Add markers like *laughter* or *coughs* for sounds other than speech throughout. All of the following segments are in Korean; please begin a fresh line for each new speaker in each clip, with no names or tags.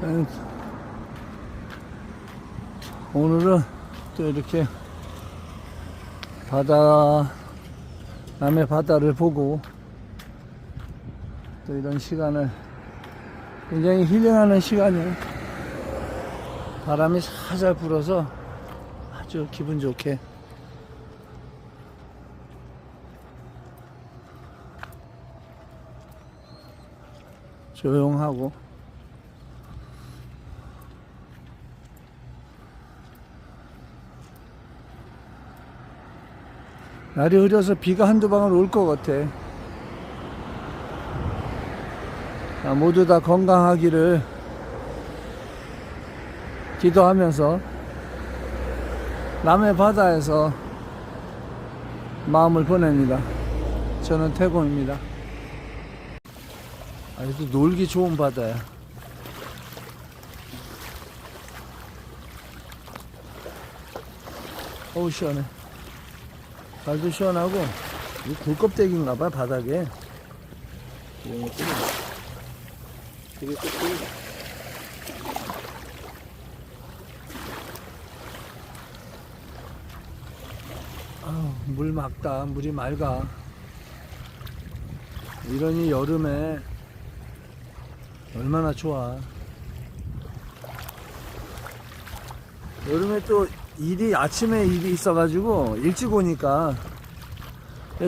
음, 오늘은 또 이렇게 바다, 남의 바다를 보고 또 이런 시간을 굉장히 힐링하는 시간이에요. 바람이 살살 불어서 아주 기분 좋게 조용하고 날이 흐려서 비가 한두 방울 올 것 같아. 자, 모두 다 건강하기를 기도하면서 남해 바다에서 마음을 보냅니다. 저는 태공입니다. 아직도 놀기 좋은 바다야. 어우 시원해. 발도 시원하고 이 굴껍데기인가봐 바닥에. 이런 것들이 되게 ቁ꾸리. 아우, 물 맑다. 물이 맑아. 이러니 여름에 얼마나 좋아. 여름에 또 일이 아침에 일이 있어가지고 일찍 오니까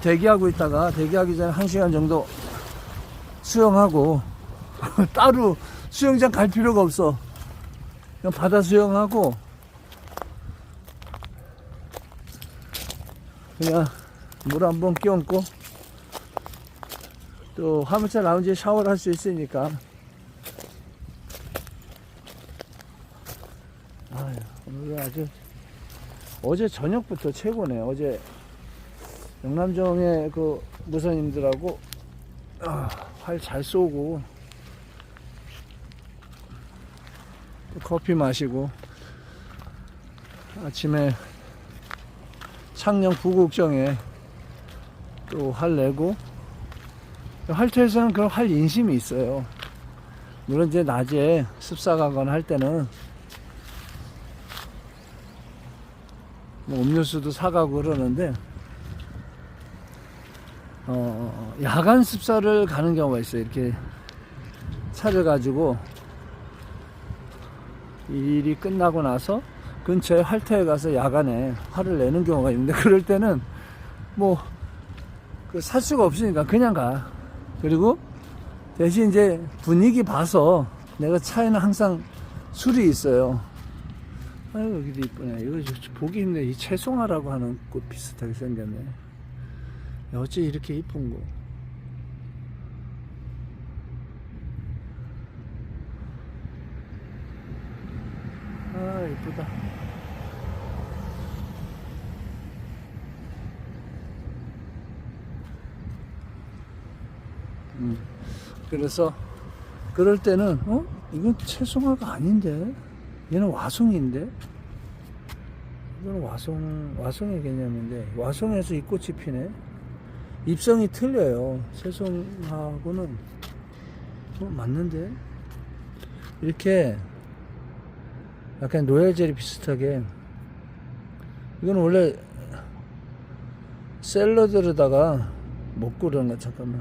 대기하고 있다가 대기하기 전에 한 시간 정도 수영하고 *laughs* 따로 수영장 갈 필요가 없어. 그냥 바다 수영하고 그냥 물 한 번 끼얹고 또 화물차 라운지에 샤워를 할 수 있으니까 아유, 오늘 아주 어제 저녁부터 최고네. 어제 영남정의 그 무사님들하고 아, 활잘 쏘고 또 커피 마시고 아침에 창녕 부국정에 또 활 내고 활터에서는 그런 활 인심이 있어요. 물론 이제 낮에 습사가거나 할 때는 뭐 음료수도 사가고 그러는데 어, 야간 습사를 가는 경우가 있어요. 이렇게 차를 가지고 일이 끝나고 나서 근처에 활터에 가서 야간에 화를 내는 경우가 있는데 *laughs* 그럴 때는 뭐그살 수가 없으니까 그냥 가. 그리고 대신 이제 분위기 봐서 내가 차에는 항상 술이 있어요. 아유 여기도 이쁘네. 이거 저- 보기 힘드네. 이 채송화라고 하는 꽃 비슷하게 생겼네. 야, 어째 이렇게 이쁜 거? 아 이쁘다. 음. 그래서 그럴 때는 어 이건 채송화가 아닌데 얘는 와송인데? 이거는 와송 와송의 개념인데 와송에서 이 꽃이 피네. 입성이 틀려요. 채송하고는 어, 맞는데? 이렇게 약간 노예젤이 비슷하게 이건 원래 샐러드로다가 먹고 그러는 거 잠깐만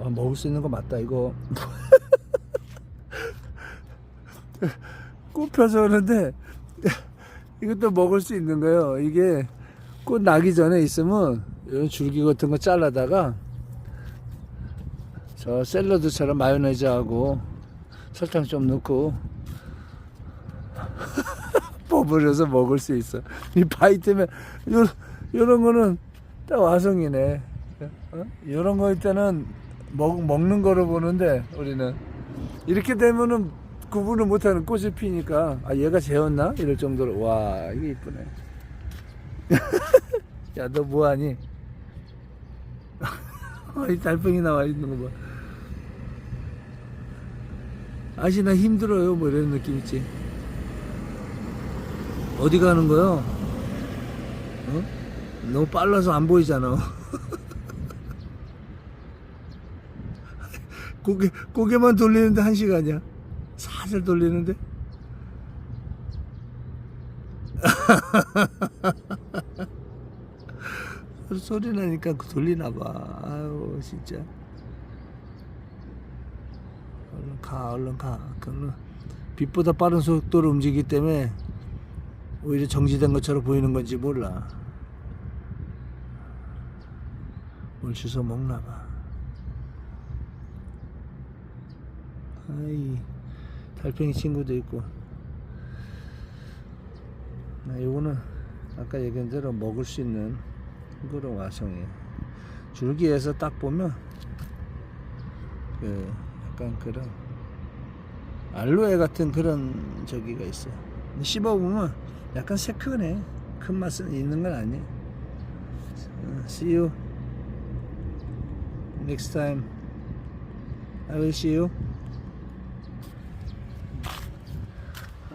아, 먹을 수 있는 거 맞다 이거. *laughs* 꽃 펴서 그러는데 이것도 먹을 수 있는 거예요. 이게 꽃 나기 전에 있으면 이런 줄기 같은 거 잘라다가 저 샐러드처럼 마요네즈하고 설탕 좀 넣고 *laughs* 버무려서 먹을 수 있어. 이 바이트면 요, 요런 거는 딱 와성이네. 어? 이런 거일 때는 먹, 먹는 거로 보는데 우리는 이렇게 되면은 구분을 못하는 꽃이 피니까 아 얘가 재웠나? 이럴 정도로 와 이게 이쁘네. *laughs* 야 너 뭐하니? *laughs* 이 달팽이 나와 있는 거 봐. 아시 나 힘들어요. 뭐 이런 느낌 있지? 어디 가는 거요? 어? 너무 빨라서 안 보이잖아 *laughs* 고개, 고개만 돌리는데 한 시간이야. 살살 돌리는데. *laughs* 소리 나니까 그 돌리나 봐. 아유, 진짜. 얼른 가, 얼른 가. 얼른. 빛보다 빠른 속도로 움직이기 때문에 오히려 정지된 것처럼 보이는 건지 몰라. 뭘 주워 먹나 봐. 아이, 달팽이 친구도 있고. 나 요거는 아까 얘기한 대로 먹을 수 있는 그런 와성이에요. 줄기에서 딱 보면 그 약간 그런 알로에 같은 그런 저기가 있어요. 근데 씹어보면 약간 새끈해. 큰 맛은 있는 건 아니에요. 어, See you next time. I will see you.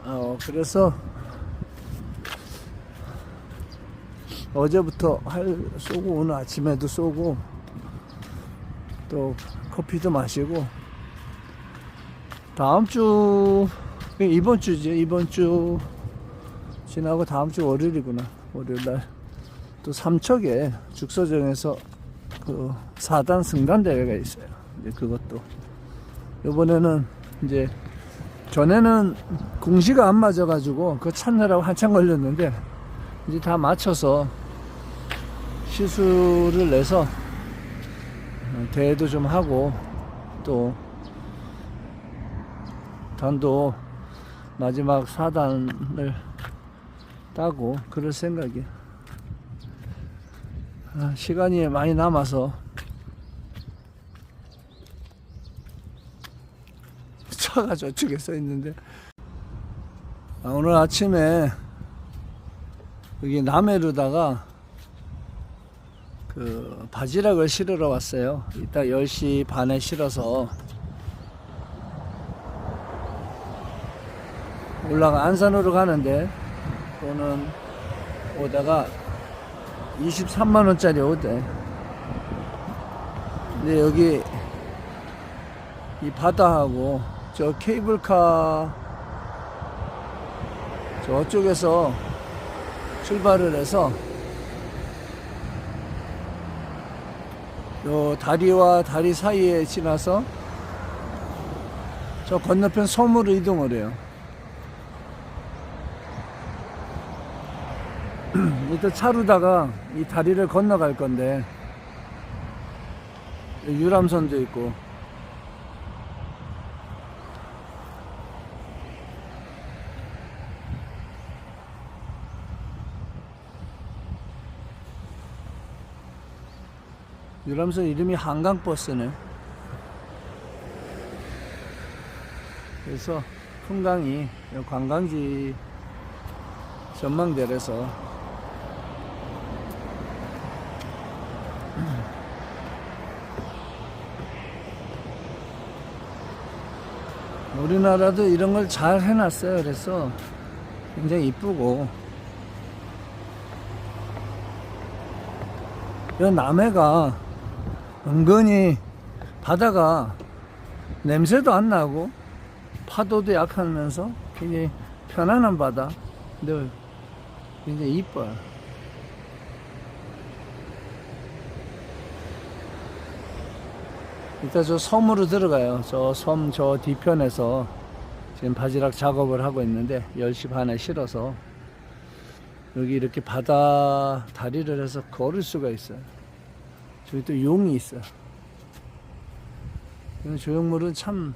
어, 그래서 어제부터 할 쏘고 오늘 아침에도 쏘고 또 커피도 마시고 다음 주 이번 주지 이번 주 지나고 다음 주 월요일이구나. 월요일 날또 삼척에 죽서정에서 그 4단 승단 대회가 있어요. 이제 그것도. 이번에는 이제 전에는 공시가 안 맞아가지고 그거 찾느라고 한참 걸렸는데 이제 다 맞춰서 시술을 내서 어, 대회도 좀 하고 또 단도 마지막 4단을 따고 그럴 생각이야. 아, 시간이 많이 남아서 차가 저쪽에 써 있는데 아, 오늘 아침에 여기 남해루다가 그 바지락을 실으러 왔어요. 이따 10시 반에 실어서 올라가 안산으로 가는데 또는 오다가 23만 원짜리 오대. 근데 여기 이 바다하고 저 케이블카 저쪽에서 출발을 해서 요 다리와 다리 사이에 지나서 저 건너편 섬으로 이동을 해요. *clears throat* 일단 차로다가 이 다리를 건너갈 건데 유람선도 있고 유람선 이름이 한강버스네. 그래서 풍강이 관광지 전망대라서 *clears throat* 우리나라도 이런 걸 잘 해놨어요. 그래서 굉장히 이쁘고 이 남해가 은근히 바다가 냄새도 안 나고 파도도 약하면서 굉장히 편안한 바다. 근데 굉장히 이뻐요. 이따 저 섬으로 들어가요. 저 섬 저 뒤편에서 지금 바지락 작업을 하고 있는데 10시 반에 실어서 여기 이렇게 바다 다리를 해서 걸을 수가 있어요. 저기 또 용이 있어요. 이 조형물은 참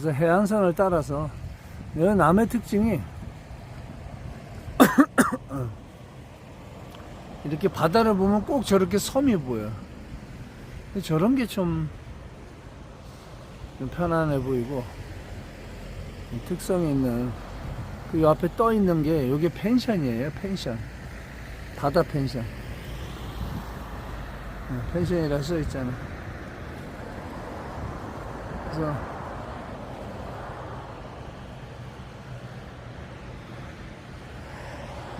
그래서 해안선을 따라서 여기 남의 특징이 *coughs* 이렇게 바다를 보면 꼭 저렇게 섬이 보여. 저런 게 좀 편안해 보이고 특성이 있는 그 앞에 떠 있는 게 여기 펜션이에요. 펜션. 바다 펜션. 어, 펜션이라 써 있잖아. 그래서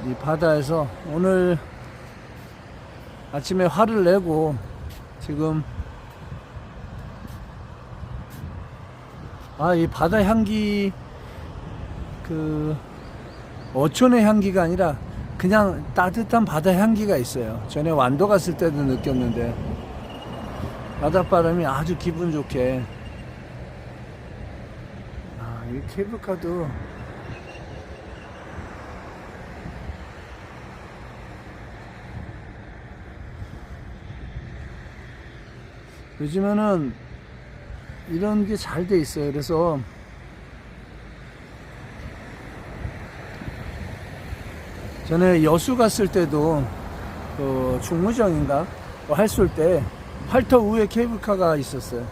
이 바다에서 오늘 아침에 화를 내고 지금 아 이 바다 향기 그 어촌의 향기가 아니라 그냥 따뜻한 바다 향기가 있어요. 전에 완도 갔을 때도 느꼈는데 바닷바람이 아주 기분 좋게 아, 이 케이블카도 요즘에는 이런 게 잘 돼 있어요. 그래서 전에 여수 갔을 때도 그 중무정인가 뭐 할쏠 때 활터 위에 케이블카가 있었어요.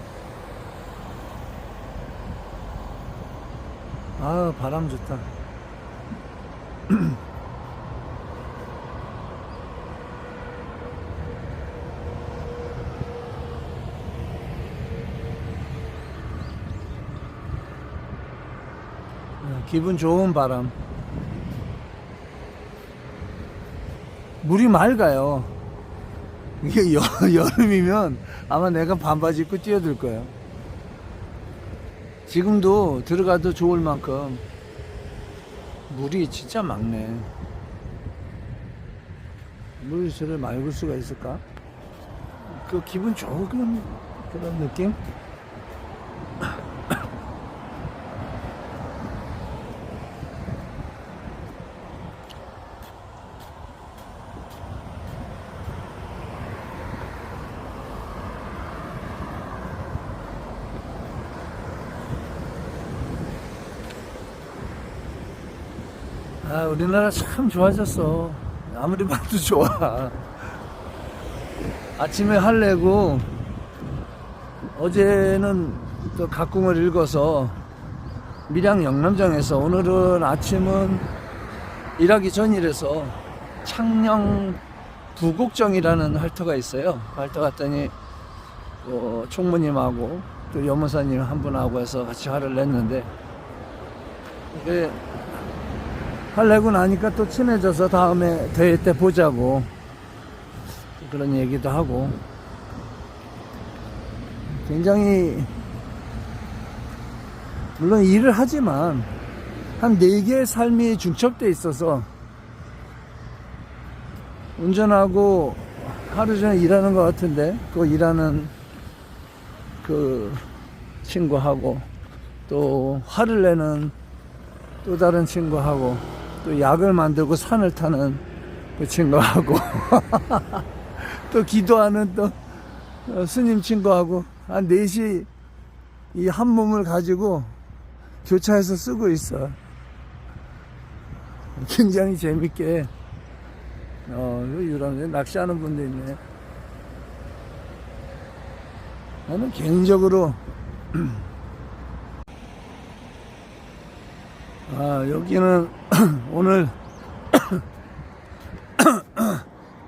아 바람 좋다. *clears throat* 기분 좋은 바람. 물이 맑아요. 이게 여, *laughs* 여름이면 아마 내가 반바지 입고 뛰어들 거예요. 지금도 들어가도 좋을 만큼 물이 진짜 맑네. 물이 저래 맑을 수가 있을까? 그 기분 좋은 그런 느낌? 아, 우리나라 참 좋아졌어. 아무리 봐도 좋아. 아침에 할래고 어제는 또 각궁을 읽어서 밀양 영남정에서 오늘은 아침은 일하기 전이라서 창녕 부곡정이라는 할터가 있어요. 그 할터 갔더니 어, 총무님하고 또 여무사님 한 분하고 해서 같이 화를 냈는데 할래고 나니까 또 친해져서 다음에 대회 때 보자고 그런 얘기도 하고. 굉장히 물론 일을 하지만 한네 개의 삶이 중첩돼 있어서 운전하고 하루 종일 일하는 것 같은데 그 일하는 그 친구하고 또 화를 내는 또 다른 친구하고 또 약을 만들고 산을 타는 그 친구하고 *laughs* 또 기도하는 또 어, 스님 친구하고 한 넷이 이한 몸을 가지고 교차해서 쓰고 있어. 굉장히 재밌게 어, 유람선 낚시하는 분도 있네. 나는 개인적으로 *clears throat* 아, 여기는 *clears throat* 오늘